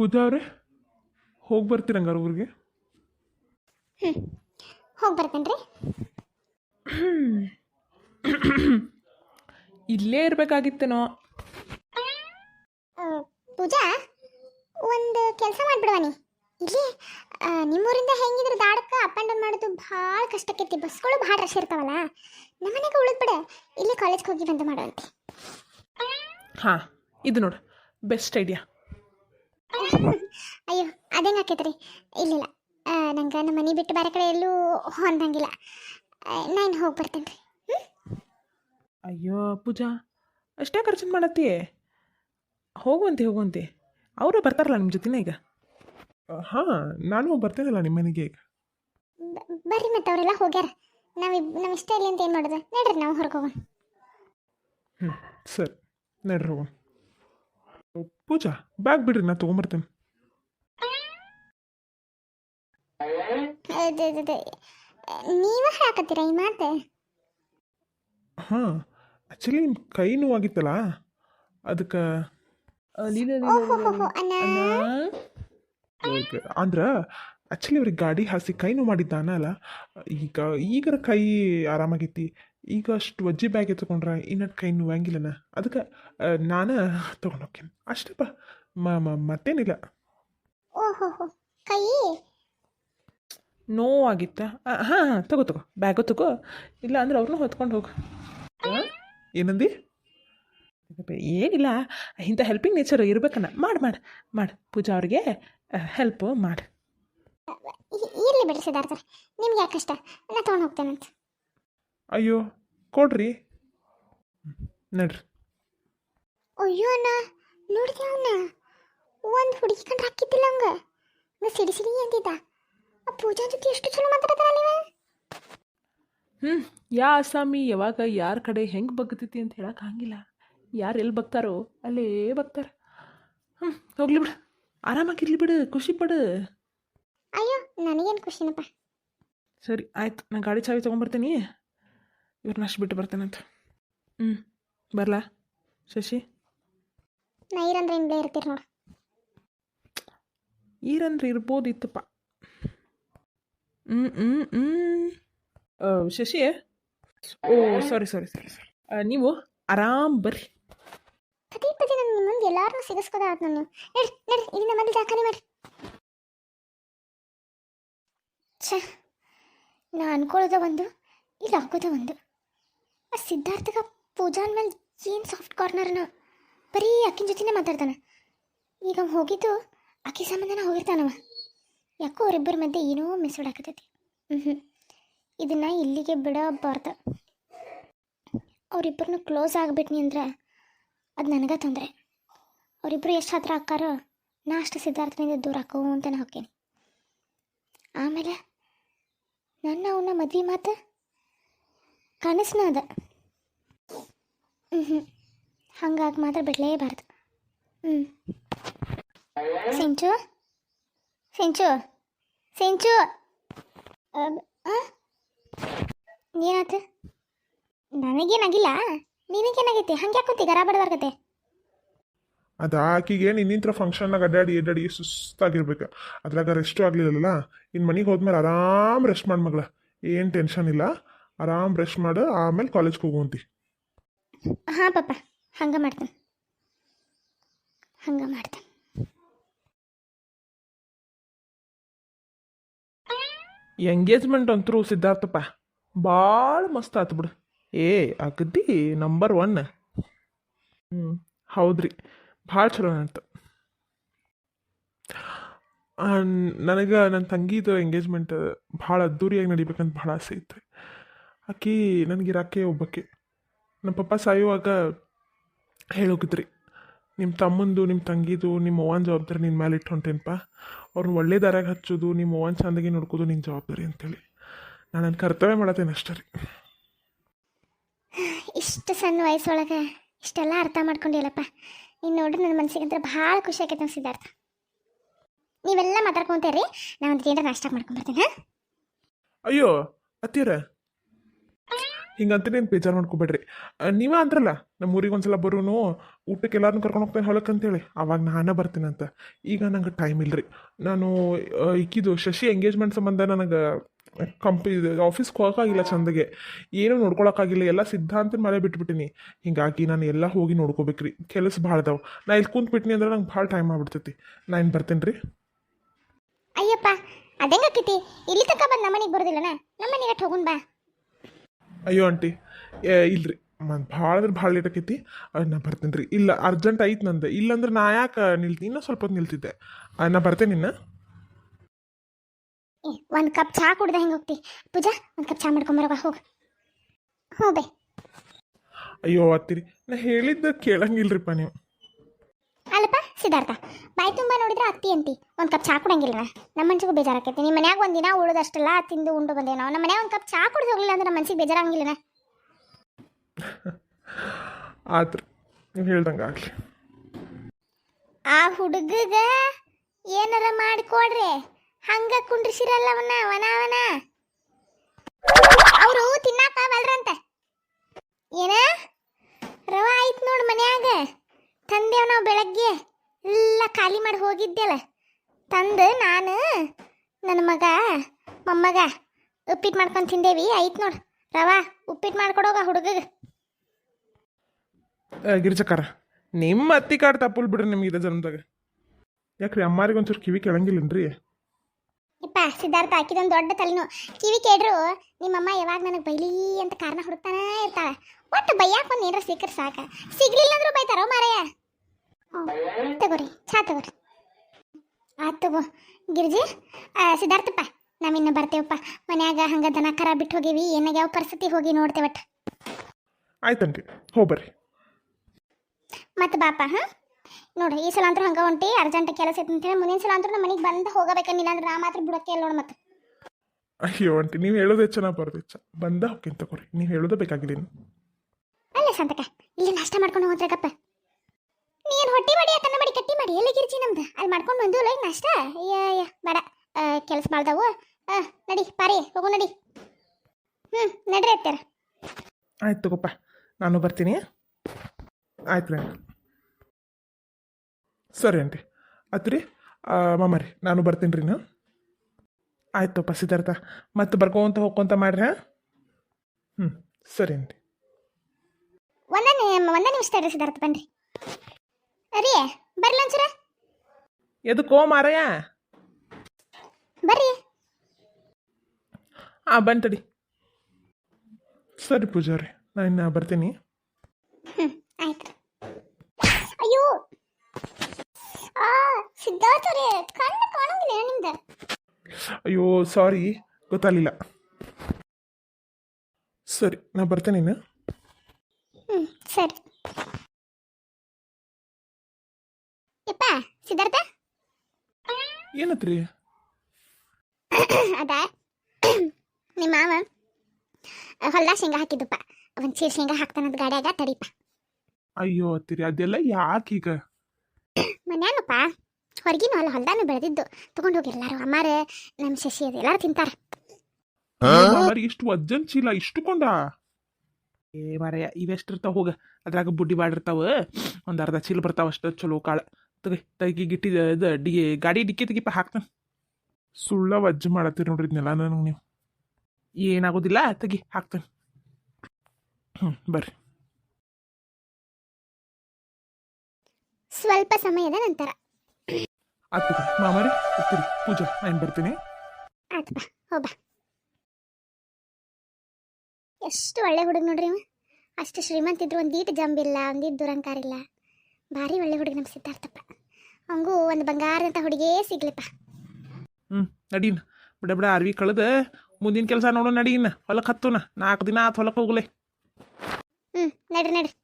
ಪೂಜಾ ಅವರೇ ಹೋಗಿ ಬರ್ತೀರಂಗಾರ ಊರಿಗೆ? ಹ್ಞೂ ಹೋಗಿ ಬರ್ತೇನೆ ರೀ ಇಲ್ಲೇ ಇರಬೇಕಾಗಿತ್ತೇನೋ. ಪೂಜಾ ಒಂದು ಕೆಲಸ ಮಾಡ್ಬಿಡವನಿ ಇಲ್ಲಿ ನಿಮ್ಮೂರಿಂದ ಹೆಂಗಿದ್ರೆ ದಾಡಕ್ಕೆ ಅಪ್ ಆ್ಯಂಡ್ ಡೌನ್ ಮಾಡೋದು ಭಾಳ ಕಷ್ಟಕ್ಕೈತಿ. ಬಸ್ಗಳು ಭಾಳ ರಶ್ ಇರ್ತಾವಲ್ಲ. ನಮ್ಮನೆಗೆ ಉಳಿದ್ಬಿಡ ಇಲ್ಲೇ ಕಾಲೇಜ್ಗೆ ಹೋಗಿ ಬಂದು ಮಾಡುವಂತೆ. ಹಾಂ ಇದು ನೋಡು ಬೆಸ್ಟ್ ಐಡಿಯಾ ಅಯ್ಯೋ ಅದೇ ಆಕೈತ್ರಿ? ಇಲ್ಲಿಲ್ಲ. ನಂಗೆ ನಮ್ಮ ಮನೆ ಬಿಟ್ಟು ಬೇರೆ ಕಡೆ ಎಲ್ಲೂ ಹೊಂದಂಗಿಲ್ಲ ನಾನು ಹೋಗಿ ಬರ್ತೇನೆ ರೀ ಅಯ್ಯೋ ಪೂಜಾ ಅಷ್ಟೇ ಖರ್ಚು ಮಾಡತ್ತಿ? ಹೋಗುವಂತೆ ಹೋಗುವಂತೆ. ಅವರು ಬರ್ತಾರಲ್ಲ ನಿಮ್ಮ ಜೊತೆನೇ ಈಗ? ಹಾಂ ನಾನು ಬರ್ತೇನಲ್ಲ ನಿಮ್ಮ ಮನೆಗೆ ಈಗ? ಬರ್ರಿ ಮತ್ತೆ ಅವರೆಲ್ಲ ಹೋಗ್ಯಾರ. ನಾವು ನಮ್ಮ ಇಷ್ಟ ಇಲ್ಲ ಅಂತ ಏನು ಮಾಡೋದು? ನಡ್ರಿ ನಾವು ಹೊರಗೆ ಹೋಗೋಣ. ಹ್ಞೂ ಸರಿ. ನಡ್ರಿ ಹೋಗೋಣ. ಪೂಜಾ ಬ್ಯಾಗ್ ಬಿಡ್ರಿ ನಾ ತೊಗೊಂಬರ್ತೇನೆ. ನೀವ ಹಾಕತ್ತೀರ ಈ ಮಾತೆ? ಹಾಂ ಆ್ಯಕ್ಚುಲಿ ನಿಮ್ಮ ಕೈ ನೋವಾಗಿತ್ತಲ್ಲ ಅದಕ್ಕೆ ಅಂದ್ರೆ ಆ್ಯಕ್ಚುಲಿ ಅವ್ರಿಗೆ ಗಾಡಿ ಹಾಸಿ ಕೈ ನೋವು ಮಾಡಿದ್ದಾನ ಅಲ್ಲ ಈಗ ಈಗರ ಕೈ ಆರಾಮಾಗೈತಿ. ಈಗ ಅಷ್ಟು ಒಜ್ಜಿ ಬ್ಯಾಗ್ ಎತ್ಕೊಂಡ್ರೆ ಇನ್ನೊಂದು ಕೈ ನೋವಂಗಿಲ್ಲನ ಅದಕ್ಕೆ ನಾನು ತೊಗೊಂಡು ಹೋಗ್ತೀನಿ ಅಷ್ಟಪ್ಪ ಮತ್ತೇನಿಲ್ಲ. ಓಹೋ ಕೈ? ನೋವಾಗಿತ್ತ. ಹಾಂ ಹಾಂ ತಗೋ ತಗೋ. ಬ್ಯಾಗು ತಗೋ. ಇಲ್ಲ ಅಂದ್ರೆ ಅವ್ರನ್ನೂ ಹೊತ್ಕೊಂಡು ಹೋಗು. ಏನಂದಿ? ಏನಿಲ್ಲ. ಇಂಥ ಹೆಲ್ಪಿಂಗ್ ನೇಚರ್ ಇರ್ಬೇಕನ್ನ ಮಾಡಿ ಮಾಡಿ ಮಾಡಿ. ಪೂಜಾ ಅವ್ರಿಗೆ ಹೆಲ್ಪ್ ಮಾಡಿ. ಇರಲಿ ಬಿಡಿಸಿದಾರ್ ಸಿದ್ಧಾರ್ಥ. ನಿಮ್ಗೆ ಯಾಕೆ ಕಷ್ಟ? ನಾ ತೊಗೊಂಡು ಹೋಗ್ತೇನಂತ. ಅಯ್ಯೋ ಕೊಡ್ರಿ. ನಡ್ರಿ. ಅಯ್ಯೋ ಅಣ್ಣ ನೋಡಿದೆ ಅವನ? ಒಂದು ಹುಡುಗಿ ಕಂಡು ಹಾಕಿದ್ದಿಲ್ಲ ಅವಂಗ ನಾ ಸಿಡಿ ಸಿಡಿ ಅಂತಿದ್ದ ಆ ಪೂಜಾ ಜೊತೆ ಎಷ್ಟು ಚಲೋ ಮಾತಾಡ್ತಾರ ನೀವು ಹ್ಞೂ ಯಾ ಅಸಾಮಿ ಯಾವಾಗ ಯಾರ ಕಡೆ ಹೆಂಗೆ ಬಗ್ತೈತಿ ಅಂತ ಹೇಳಕ್ಕೆ ಹಂಗಿಲ್ಲ. ಯಾರು ಎಲ್ಲಿ ಬಗ್ತಾರೋ ಅಲ್ಲೇ ಬಗ್ತಾರೆ. ಹ್ಞೂ ಹೋಗ್ಲಿ ಬಿಡು. ಆರಾಮಾಗಿರ್ಲಿ ಬಿಡು ಖುಷಿ ಪಡು. ಅಯ್ಯೋ ನನಗೇನು ಖುಷಿನಪ್ಪ? ಸರಿ ಆಯ್ತು. ನಾನು ಗಾಡಿ ಚಾವಿ ತೊಗೊಂಬರ್ತೀನಿ. ಇವ್ರನ್ನ ಅಷ್ಟು ಬಿಟ್ಟು ಅಂತ. ಹ್ಞೂ ಬರಲಾ? ಶಶಿ? ನಾ ಇರಂದ್ರೆ ಇನ್ಲೇ ಇರ್ತೀರಿ ನೋಡಿ. ಈರಂದ್ರೆ ಇರ್ಬೋದಿತ್ತಪ್ಪ. ಹ್ಞೂ ಹ್ಞೂ ಹ್ಞೂ ಶಶಿ? ಓ ಸಾರಿ ಸಾರಿ ಸಾರಿ ಸಾರಿ ನೀವು ಆರಾಮ್ ಬರ್ರಿ. ಪದೇ ಪದೇ ನನ್ನ ನಿಮ್ಮ ಮುಂದೆ ಎಲ್ಲಾರನ್ನೂ ಸಿಗಿಸ್ಕೋದ ಆಯ್ತು ನಾನು. ನಡಿ ನಡಿ ಇಲ್ಲಿಂದ ಮೊದಲು ದಾಖಲೆ ಮಾಡಿ. ಛ ನಾ ಅನ್ಕೊಳ್ಳೋದ ಒಂದು ಇಲ್ಲ ಆಗೋದ ಒಂದು. ಸಿದ್ಧಾರ್ಥಗ ಪೂಜಾ ಮೇಲೆ ಏನು ಸಾಫ್ಟ್ ಕಾರ್ನರ್ನ ಬರೀ ಅಕ್ಕಿನ ಜೊತೆನೇ ಮಾತಾಡ್ತಾನೆ. ಈಗ ಅವ್ನು ಹೋಗಿದ್ದು ಅಕ್ಕಿ ಸಂಬಂಧನ ಹೋಗಿರ್ತಾನವ. ಯಾಕೋ ಅವರಿಬ್ಬರ ಮಧ್ಯೆ ಏನೋ ಮಿಸ್ಬಿಡಾಕತೈತಿ ಹ್ಞೂ ಹ್ಞೂ ಇದನ್ನು ಇಲ್ಲಿಗೆ ಬಿಡಬಾರ್ದು ಅವರಿಬ್ಬರನ್ನ ಕ್ಲೋಸ್ ಆಗಿಬಿಟ್ನಿ ಅಂದ್ರೆ ಅದು ನನಗೆ ತೊಂದರೆ. ಅವರಿಬ್ಬರು ಎಷ್ಟು ಹತ್ರ ಹಾಕಾರೋ ನಾ ಅಷ್ಟು ಸಿದ್ಧಾರ್ಥನಿಂದ ದೂರ ನಾ ಹೋಗ್ತೀನಿ ಆಮೇಲೆ ನನ್ನ ಅವನ ಮದ್ವೆ ಮಾತು ಕನಸನ ಅದ. ಹ್ಞೂ ಹ್ಞೂ ಹಂಗಾಗಿ ಮಾತ್ರ ಬಿಡಲೇಬಾರ್ದು. ಹ್ಞೂ ಸಿಂಚು ಸಿಂಚು ಸಿಂಚು. ಏನಾಯ್ತು ನನಗೇನಾಗಿಲ್ಲ? ನಿನಗೇನಾಗೈತಿ? ಹಂಗೆ ಹಾಕೊತಿ ಗರ ಬಡ್ದಾರ್ಗತ್ತೆ ಅದು ಆಕಿಗೆ ಇನ್ನಿಂತ್ರ ಫಂಕ್ಷನ್ನಾಗ ಅಡ್ಡಾಡಿ ಅಡ್ಡಾಡಿ ಸುಸ್ತಾಗಿರ್ಬೇಕು. ಅದ್ರಾಗ ರೆಸ್ಟು ಆಗಲಿಲ್ಲಲ್ಲ? ಇನ್ನು ಮನೆಗೆ ಹೋದ್ಮೇಲೆ ಆರಾಮ್ ರೆಸ್ಟ್ ಮಾಡಿ ಮಗಳ. ಏನು ಟೆನ್ಷನ್ ಇಲ್ಲ. ಆರಾಮ್ ರೆಸ್ಟ್ ಮಾಡು ಆಮೇಲೆ ಕಾಲೇಜ್ಗೆ ಹೋಗುವಂತಿ. ಹಾಂ ಪಪ್ಪ ಹಂಗೆ ಮಾಡ್ತೇನೆ. ಹಂಗೆ ಮಾಡ್ತೇನೆ. ಎಂಗೇಜ್ಮೆಂಟ್ ಅಂತರೂ ಸಿದ್ಧಾರ್ಥಪ್ಪ ಭಾಳ ಮಸ್ತ್ ಆತು ಬಿಡು. ಏ ಅಗದಿ ನಂಬರ್ ಒನ್ ಹ್ಞೂ ಹೌದ್ರಿ ಭಾಳ ಚಲೋ ಆಯ್ತು ನನಗೆ ನನ್ನ ತಂಗಿದು ಎಂಗೇಜ್ಮೆಂಟ್ ಭಾಳ ಅದ್ದೂರಿಯಾಗಿ ನಡಿಬೇಕಂತ ಭಾಳ ಆಸೆ ಇತ್ತು ಆಕಿ ನನಗಿರಾಕೆ ಒಬ್ಬಕ್ಕೆ. ನಮ್ಮ ಪಪ್ಪ ಸಾಯುವಾಗ ಹೇಳೋಗಿದ್ರಿ ನಿಮ್ಮ ತಮ್ಮಂದು ನಿಮ್ಮ ತಂಗಿದು ನಿಮ್ಮ ಅವ್ವನ ಜವಾಬ್ದಾರಿ ನಿನ್ನ ಮೇಲೆ ಇಟ್ಟು ಹೊಂಟೇನಪ್ಪ ಅವ್ರನ್ನ ಒಳ್ಳೆ ದಾರಾಗ ಹಚ್ಚೋದು ನಿಮ್ಮ ಅವ್ವನ ಚಂದಾಗಿ ನೋಡ್ಕೋದು ನಿನ್ನ ಜವಾಬ್ದಾರಿ ಅಂತೇಳಿ. ನಾನು ನನ್ನ ಕರ್ತವ್ಯ ಮಾಡತ್ತೇನೆ ಅಷ್ಟೇ ರೀ. ಇಷ್ಟು ಸಣ್ಣ ವಯಸ್ಸೊಳಗೆ ಇಷ್ಟೆಲ್ಲ ಅರ್ಥ ಮಾಡ್ಕೊಂಡಿಲ್ಲಪ್ಪ ನೀನು ನೋಡ್ರಿ ನನ್ನ ಮನಸ್ಸಿಗೆ ಅಂದ್ರೆ ಭಾಳ ಖುಷಿ ಆಗೈತೆ ನಮ್ಮ ಸಿದ್ಧಾರ್ಥ. ನೀವೆಲ್ಲ ಮಾತಾಡ್ಕೊಂತೀರಿ ನಾನು ಒಂದು ಏನಾರ ನಾಷ್ಟ ಮಾಡ್ಕೊಂಡ್ಬರ್ತೀನಿ ಅಯ್ಯೋ ಅತ್ತೀರ ಹಿಂಗಂತೇನೆ ಏನು ಬೇಜಾರು ಮಾಡ್ಕೊಬೇಡ್ರಿ. ನೀವೇ ಅಂದ್ರಲ್ಲ ನಮ್ಮ ಊರಿಗೆ ಒಂದ್ಸಲ ಬರೋನು ಊಟಕ್ಕೆ ಎಲ್ಲಾರನ್ನೂ ಕರ್ಕೊಂಡು ಹೋಗ್ತೇನೆ ಹೊಲಕ್ಕೆ ಅಂತೇಳಿ ಅವಾಗ ನಾನೇ ಬರ್ತೀನಂತ ಈಗ ನಂಗೆ ಟೈಮ್ ಇಲ್ರಿ. ನಾನು ಇಕ್ಕಿದ್ದು ಶಶಿ ಎಂಗೇಜ್ಮೆಂಟ್ ಸಂಬಂಧ ನನಗೆ ಕಂಪ್ನಿ ಆಫೀಸ್ಗೆ ಹೋಗೋಕ್ಕಾಗಿಲ್ಲ ಚಂದಗೆ. ಏನೂ ನೋಡ್ಕೊಳಕ್ಕಾಗಿಲ್ಲ. ಎಲ್ಲ ಸಿದ್ಧಾಂತ ಮಳೆ ಬಿಟ್ಬಿಟ್ಟಿನಿ. ಹಿಂಗಾಗಿ ನಾನು ಎಲ್ಲ ಹೋಗಿ ನೋಡ್ಕೋಬೇಕ್ರಿ. ಕೆಲಸ ಭಾಳ ಅದಾವೆ. ನಾ ಇಲ್ಲಿ ಕುಂತ್ಬಿಟ್ಟಿನಿ ಅಂದ್ರೆ ನಂಗೆ ಭಾಳ ಟೈಮ್ ಆಗ್ಬಿಡ್ತೈತಿ. ನಾ ಇನ್ನು ಬರ್ತೇನೆ ರೀ ಅಯ್ಯಪ್ಪ ಅದೇಂಗಾಕೈತಿ ಇಲ್ಲಿ ತನಕ ಬಂದು ನಮ್ಮನೆಗೆ ಬರೋದಿಲ್ಲನ? ನಮ್ಮನೆಗೆ ಹೋಗುನ್ ಬಾ. ಅಯ್ಯೋ ಆಂಟಿ ಏ ಇಲ್ರಿ. ಮತ್ತು ಭಾಳ ಅಂದ್ರೆ ಭಾಳ ಲೇಟ್ ಆಕೈತಿ. ನಾ ಬರ್ತೇನೆ ರೀ. ಇಲ್ಲ ಅರ್ಜೆಂಟ್ ಐತೆ ನಂದು. ಇಲ್ಲಂದ್ರೆ ನಾ ಯಾಕೆ ನಿಲ್ತೀನಿ ಇನ್ನೂ ಸ್ವಲ್ಪ ಹೊತ್ತು ನಿಲ್ತಿದ್ದೆ. ನಾ ಬರ್ತೇನೆ ಇನ್ನು ಒಂದು ಕಪ್ ಚಹಾ ಕುಡ್ದೆ ಹೆಂಗೆ ಹೋಗ್ತಿ? ಪೂಜಾ ಒಂದು ಕಪ್ ಚಹಾ ಮಾಡ್ಕೊಂಬರವ ಹೋಗು. ಹ್ಞೂ ಬೇ. ಅಯ್ಯೋ ಅತ್ತಿರಿ ನಾ ಹೇಳಿದ್ದ ಕೇಳಂಗಿಲ್ರಿಪ್ಪ ನೀವು. ಸಿದ್ಧಾರ್ಥ ಬಾಯಿ ತುಂಬ ನೋಡಿದ್ರೆ ಅತ್ತಿ ಅಂತಿ. ಒಂದು ಕಪ್ ಚಾ ಕುಡಂಗಿಲ್ಲ ನಮ್ಮ ಮನ್ಸಿಗೂ ಬೇಜಾರಾಕೈತಿ ನಿಮ್ಮ ಮನ್ಯಾಗ ಒಂದಿನ ಉಳಿದಷ್ಟೆಲ್ಲ ತಿಂದು ಉಂಡು ಬಂದೇವೆ ನಾವು. ನಮ್ಮ ಮನ್ಯಾಗ ಒಂದು ಕಪ್ ಚಾ ಕುಡ್ದು ಹೋಗ್ಲಿಲ್ಲ ಅಂದ್ರೆ ನಮ್ಮ ಮನ್ಸಿಗೆ ಆತ್ರಿ ನೀವು ಹೇಳ್ದಂಗೆ ಆಗಲಿ. ಆ ಹುಡುಗಗ ಏನಾರ ಮಾಡಿಕೊಡ್ರಿ ಹಂಗ ಕುಂಡ್ರಿಸಿರಲ್ಲ ಅವನ ಅವನ ಅವನ ಅವರು ತಿನ್ನಾಕ ಬಲ್ರಂತ. ಏನ? ರವ ಆಯ್ತು ನೋಡು ಮನ್ಯಾಗ. ಎಲ್ಲ ಖಾಲಿ ಮಾಡಿ ಹೋಗಿದ್ದೆಲ್ಲ. ತಂದು ನಾನು ನನ್ನ ಮಗ ಮೊಮ್ಮಗ ಉಪ್ಪಿಟ್ಟು ಮಾಡ್ಕೊಂಡು ತಿಂದೇವಿ. ಆಯ್ತು ನೋಡು ರವ ಉಪ್ಪಿಟ್ಟು ಮಾಡ್ಕೊಡೋಗ ಹುಡುಗಗೆ. ಗಿರಿಜಕ್ಕಾರ ನಿಮ್ಮ ಅತ್ತಿ ಕಾಡ್ ತಪ್ಪುಲ್ ಬಿಡ್ರಿ ನಿಮ್ಗೆ ಇದೆ ಜನ್ಮದಾಗ. ಯಾಕ್ರಿ ಅಮ್ಮಾರಿಗೆ ಒಂಚೂರು ಕಿವಿ ಕೇಳಂಗಿಲ್ಲನ್ರಿ? ಇಪ್ಪ ಸಿದ್ಧಾರ್ಥ ಹಾಕಿದೊಂದು ದೊಡ್ಡ ತಲೆನೋ ಕಿವಿ ಕೇಳ್ರು ನಿಮ್ಮಮ್ಮ ಯಾವಾಗ ನನಗೆ ಬೈಲಿ ಅಂತ ಕಾರಣ ಹುಡುಕ್ತಾನೆ ಇರ್ತಾಳೆ. ಒಟ್ಟು ಬೈಯಾಕ ಒಂದು ಏನಾರ ಸಿಕ್ಕರೆ ಸಾಕ. ಸಿಗ್ಲಿಲ್ಲ ಅಂದ್ರೂ ಬೈತಾರೋ ಮಾರಯ್ಯ ತಗೋರಿ ಚಾ ತಗೋರಿ. ಆತು ತಗೋ. ಗಿರಿಜಿ ಸಿದ್ಧಾರ್ಥಪ್ಪ ನಾವಿನ್ನು ಬರ್ತೇವಪ್ಪ. ಮನ್ಯಾಗ ಹಂಗ ದನ ಕರ ಬಿಟ್ಟು ಹೋಗಿವಿ ಏನಾಗ ಯಾವ ಪರಿಸ್ಥಿತಿ ಹೋಗಿ ನೋಡ್ತೇವೆ ಒಟ್ಟು. ಆಯ್ತನ್ರಿ ಹೋಗ್ಬರ್ರಿ ಮತ್ತೆ ಬಾಪ ಹಾಂ? ನೋಡ್ರಿ ಈ ಸಲ ಅಂತೂ ಹಂಗೆ ಹೊಂಟಿ ಅರ್ಜೆಂಟ್ ಕೆಲಸ ಐತೆ ಅಂತೇಳಿ ಮುಂದಿನ ಸಲ ಅಂತೂ ನಮ್ಮ ಮನೆಗೆ ಬಂದು ಹೋಗಬೇಕನ್ನಿಲ್ಲ ಅಂದ್ರೆ ನಾ ಮಾತ್ರ ಬಿಡೋಕೆ ಇಲ್ಲ ನೋಡಿ ಮತ್ತೆ. ಅಯ್ಯೋ ಆಂಟಿ ನೀವು ಹೇಳೋದೇ ಚೆನ್ನಾಗಿ ಬರ್ತೈತೆ ಬಂದ ಹೋಗ್ತೀನಿ ತಗೋರಿ ನೀವು ಹೇಳೋದೇ ಬೇಕಾಗಿಲ್ಲ ಅಲ್ಲೇ ಸಂತಕ ಇಲ್ಲಿ ನಾಷ್ಟ ಮಾಡ್ಕೊಂಡು ನೀನು ಹೊಟ್ಟಿ ಮಾಡಿ ಕನ್ನ ಮಾಡಿ ಕಟ್ಟಿ ಮಾಡಿ? ಎಲ್ಲಿ ಗಿರ್ಜಿ ನಮ್ದು? ಅಲ್ಲಿ ಮಾಡ್ಕೊಂಡು ಬಂದು ಲೈಕ್ ನಾಷ್ಟ? ಅಯ್ಯ ಬೇಡ. ಕೆಲಸ ಮಾಡ್ದವು. ನಡಿ ಪಾರಿ ಹೋಗು ನಡಿ. ಹ್ಞೂ ನಡ್ರಿ ಅತ್ತಾರ ಆಯ್ತು ತಗೋಪ್ಪ ನಾನು ಬರ್ತೀನಿ. ಆಯ್ತು ರೀ ಸರಿ ಆಂಟಿ. ಆಯ್ತು ರೀ ಮಾಮರಿ ನಾನು ಬರ್ತೀನಿ ರೀ ನಾನು ಆಯ್ತು ಸಿದ್ಧಾರ್ಥ. ಮತ್ತೆ ಬರ್ಕೊಂತ ಹೋಗ್ಕೊಂತ ಮಾಡ್ರಿ ಹಾಂ? ಹ್ಞೂ ಸರಿ ಆಂಟಿ. ಒಂದೇ ಒಂದೇ ನಿಮಿಷ ತಡ್ರಿ ಸಿದ್ಧಾರ್ಥ ಬನ್ರಿ. ರೀ ಬರ್ರಿ ಒಂಚೂರ ಎದಕ್ಕೋ ಮಾರಯ್ಯ ಬರ್ರಿ. ಹಾಂ ಬಂತಡಿ ತಡಿ. ಸರಿ ಪೂಜಾರಿ ನಾನು ಇನ್ನ ಬರ್ತೀನಿ. ಹ್ಮ್ ಆಯ್ತು ಅಯ್ಯೋ. ಆ ಸಿದ್ಧಾರ್ಥ ರೀ ಕಣ್ಣು ಕಾಣಂಗಿಲ್ಲ ನಿಮ್ದು? ಅಯ್ಯೋ ಸಾರಿ ಗೊತ್ತಾಗಲಿಲ್ಲ. ಸರಿ ನಾ ಬರ್ತೇನೆ ಇನ್ನು ಹ್ಞೂ ಸರಿ ಯಪ್ಪ ಸಿದ್ಧಾರ್ಥ ಏನತ್ರಿ? ಅದ ನಿಮ್ಮ ಮಾವ ಹೊಲ್ದಾಗ ಶೇಂಗಾ ಹಾಕಿದ್ದಪ್ಪ. ಒಂದ್ ಚೀಲ ಶೇಂಗಾ ಹಾಕ್ತಾನದ ಗಾಡ್ಯಾಗ ತಡಿಪ. ಅಯ್ಯೋ ಅತ್ತಿರಿ ಅದೆಲ್ಲ ಯಾಕೆ ಈಗ? ಮನ್ಯಾನಪ್ಪ ಹೊರಗಿನ ಹೊಲ ಹೊಲ್ದಾನು ಬೆಳೆದಿದ್ದು. ತಗೊಂಡು ಹೋಗಿ ಎಲ್ಲಾರು ಅಮ್ಮಾರ ನಮ್ಮ ಶಶಿ ಅದು ಎಲ್ಲಾರು ತಿಂತಾರ. ಇಷ್ಟು ವಜ್ಜನ್ ಚೀಲ ಇಷ್ಟು ಕೊಂಡ. ಏ ಮಾರಯ್ಯ ಇವೆಷ್ಟಿರ್ತಾವ ಹೋಗ. ಅದ್ರಾಗ ಬುಡ್ಡಿ ಬಾಡಿರ್ತಾವ ಒಂದು ಅರ್ಧ ಚೀಲ ಬರ್ತಾವ ಅಷ್ಟ ಚಲೋ ಕಾಳ. ತಗಿ ತಗಿ ಗಿಟ್ಟಿ ಇದು ಡಿ ಗಾಡಿ ಡಿಕ್ಕಿ ತೆಗಿಪ್ಪ ಹಾಕ್ತಾನೆ. ಸುಳ್ಳ ವಜ್ಜ ಮಾಡತ್ತೀರಿ ನೋಡ್ರಿ ಇದನ್ನೆಲ್ಲ ನನಗೆ ನೀವು. ಏನಾಗೋದಿಲ್ಲ ತಗಿ ಹಾಕ್ತಾನೆ. ಹ್ಞೂ ಬರ್ರಿ. ಸ್ವಲ್ಪ ಸಮಯದ ನಂತರ. ಆತು ಮಾಮಾರಿ ಹೋಗ್ತೀರಿ. ಪೂಜಾ ನಾನು ಬರ್ತೀನಿ. ಆತಪ್ಪ ಹೋಗ್ಬ ಎಷ್ಟು ಒಳ್ಳೆ ಹುಡುಗ ನೋಡ್ರಿ ಅಷ್ಟು ಶ್ರೀಮಂತ ಇದ್ರು ಒಂದೀಟ್ ಜಂಬಿಲ್ಲ ಒಂದೀಟ್ ದುರಂಕಾರ ಇಲ್ಲ. ಭಾರಿ ಒಳ್ಳೆ ಹುಡುಗ ನಮ್ಮ ಸಿದ್ಧಾರ್ಥಪ್ಪ. ಅವಂಗೂ ಒಂದು ಬಂಗಾರದಂತ ಹುಡುಗೇ ಸಿಗ್ಲಿಪ್ಪ. ಹ್ಞೂ ನಡೀನ್. ಬಿಡ ಬಿಡ ಅರ್ವಿ ಕಳೆದ. ಮುಂದಿನ ಕೆಲಸ ನೋಡೋಣ ನಡೀನ್. ಹೊಲಕ್ಕೆ ಹತ್ತುನ. ನಾಲ್ಕು ದಿನ ಆತು ಹೊಲಕ್ಕೆ ಹೋಗ್ಲೆ. ಹ್ಞೂ ನಡ್ರಿ ನಡ್ರಿ.